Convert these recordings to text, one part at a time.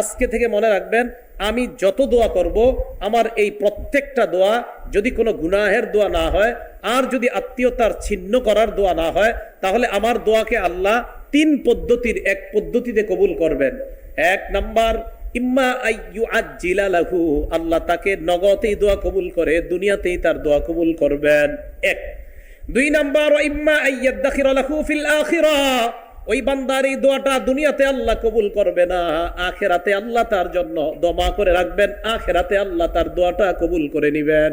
আজকে থেকে মনে রাখবেন, আমি যত দোয়া করব, আমার এই প্রত্যেকটা দোয়া যদি কোনো গুনাহের দোয়া না হয়, আর যদি আত্মীয়তার ছিন্ন করার দোয়া না হয়, তাহলে আমার দোয়াকে আল্লাহ তিন পদ্ধতির এক পদ্ধতিতে কবুল করবেন। এক নাম্বার, ইম্মা আইয়ু আজিলা লাহু, আল্লাহ তাকে নগতেই দোয়া কবুল করে, দুনিয়াতেই তার দোয়া কবুল করবেন। এক। দুই নাম্বার ইম্মা আইয়াদাখিরা লাহু ফিল আখিরা। ওই বান্দার এই দোয়াটা দুনিয়াতে আল্লাহ কবুল করবে না, আখেরাতে আল্লাহ তার জন্য দমা করে রাখবেন, আখেরাতে আল্লাহ তার দোয়াটা কবুল করে নিবেন।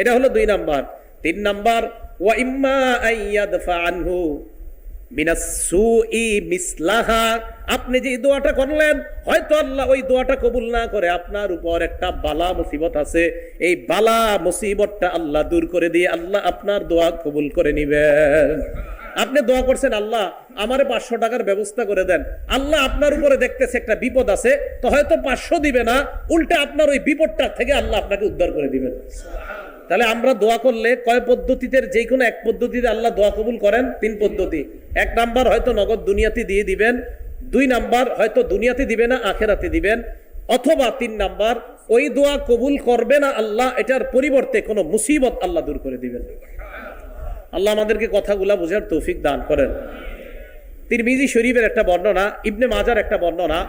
এটা হলো দুই নাম্বার। তিন নাম্বার, ওয়া ইম্মা আইয়াদফা আনহু আপনি যে দোয়াটা করলেন, হয়তো আল্লাহ ওই দোয়াটা কবুল না করে আপনার উপর একটা বালা মুসিবত আছে। এই বালা মুসিবতটা আল্লাহ দূর করে দিয়ে আল্লাহ আপনার দোয়া কবুল করে নিবেন। আপনি দোয়া করছেন, আল্লাহ আমারে পাঁচশো টাকার ব্যবস্থা করে দেন। আল্লাহ আপনার উপরে দেখতেছে একটা বিপদ আছে, তো হয়তো পাঁচশো দিবে না, উল্টে আপনার ওই বিপদটা থেকে আল্লাহ আপনাকে উদ্ধার করে দিবেন। তাহলে আমরা দোয়া করলে কয় পদ্ধতিতে, যে কোনো এক পদ্ধতিতে আল্লাহ দোয়া কবুল করেন, তিন পদ্ধতি। এক নাম্বার হয়তো নগদ দুনিয়াতে দিয়ে দিবেন, দুই নাম্বার হয়তো দুনিয়াতে দিবে না, আখেরাতে দিবেন, অথবা তিন নাম্বার, ওই দোয়া কবুল করবে না আল্লাহ, এটার পরিবর্তে কোনো মুসিবত আল্লাহ দূর করে দিবেন। আল্লাহ আমাদেরকে কথাগুলা বোঝার তৌফিক দান করেন। তিরমিজি শরীফের একটা বর্ণনা, ইবনে মাজার একটা বর্ণনা,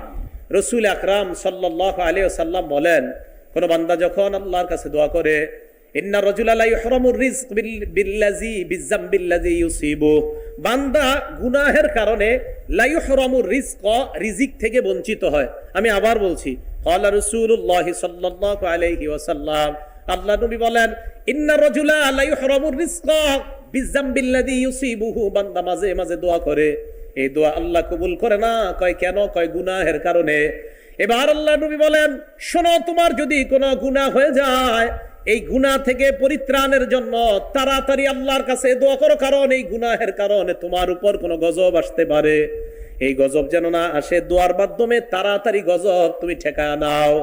রসুল আকরাম সাল্লাহ আলী সাল্লাম বলেন, কোনো বান্দা যখন আল্লাহর কাছে দোয়া করে, ইন্না রজুলাল্লাহ ইহরামুর রিজক বিল- বিল্লাজি ইউসিবু বান্দা গুনাহের কারণে লা ইহরামুর রিজক, রিজিক থেকে বঞ্চিত হয়। আমি আবার বলছি আলাইহি ওয়াসাল্লাম। আল্লাহ নবী বলেন, ইন্না রজুলা লা ইহরামুর রিজক। বিজাম্বিল্লাজি ইউসিবুহু, বান্দা মাঝে মাঝে দোয়া করে। এই দোয়া আল্লাহ কবুল করে না, কয় কেন, কয় গুনাহের কারণে। এবার আল্লাহ নবী বলেন, শোনো, তোমার যদি কোনো গুনাহ হয়ে যায়, এই গুনাহ থেকে পরিত্রাণের জন্য তাড়াতাড়ি আল্লাহর কাছে দোয়া করো, কারণ এই গুনাহের কারণে তোমার উপর কোনো গজব আসতে পারে। এই গজব যেন না আসে, দোয়ার মাধ্যমে তাড়াতাড়ি গজব তুমি ঠেকা নাও।